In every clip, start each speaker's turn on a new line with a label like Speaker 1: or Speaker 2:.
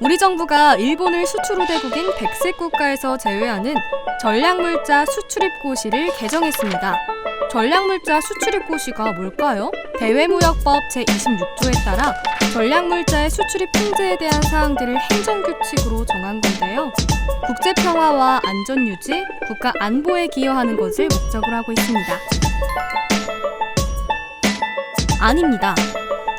Speaker 1: 우리 정부가 일본을 수출 우대국인 백색 국가에서 제외하는 전략물자 수출입 고시를 개정했습니다. 전략물자 수출입 고시가 뭘까요? 대외무역법 제26조에 따라 전략물자의 수출입 통제에 대한 사항들을 행정규칙으로 정한 건데요. 국제 평화와 안전 유지, 국가 안보에 기여하는 것을 목적으로 하고 있습니다. 아닙니다.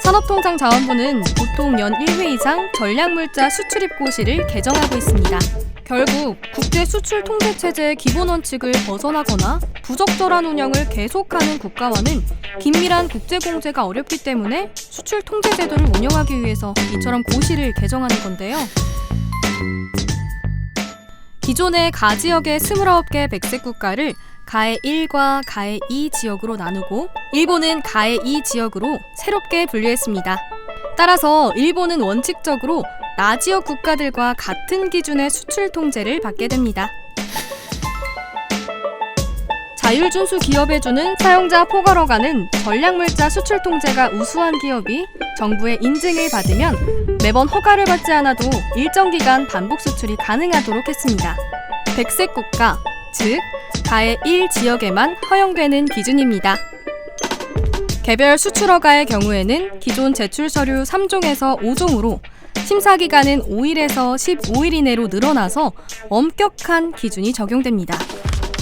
Speaker 1: 산업통상자원부는 보통 연 1회 이상 전략물자 수출입 고시를 개정하고 있습니다. 결국 국제 수출 통제 체제의 기본 원칙을 벗어나거나 부적절한 운영을 계속하는 국가와는 긴밀한 국제 공제가 어렵기 때문에 수출 통제 제도를 운영하기 위해서 이처럼 고시를 개정하는 건데요. 기존의 가 지역의 29개 백색 국가를 가해 1과 가해 2 지역으로 나누고 일본은 가해 2 지역으로 새롭게 분류했습니다. 따라서 일본은 원칙적으로 나 지역 국가들과 같은 기준의 수출 통제를 받게 됩니다. 자율준수 기업에 주는 사용자 포괄허가는 전략물자 수출 통제가 우수한 기업이 정부의 인증을 받으면 매번 허가를 받지 않아도 일정 기간 반복 수출이 가능하도록 했습니다. 백색 국가, 즉 가해 1 지역에만 허용되는 기준입니다. 개별 수출 허가의 경우에는 기존 제출 서류 3종에서 5종으로 심사 기간은 5일에서 15일 이내로 늘어나서 엄격한 기준이 적용됩니다.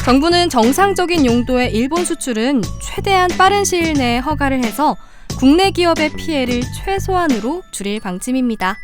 Speaker 1: 정부는 정상적인 용도의 일본 수출은 최대한 빠른 시일 내에 허가를 해서 국내 기업의 피해를 최소한으로 줄일 방침입니다.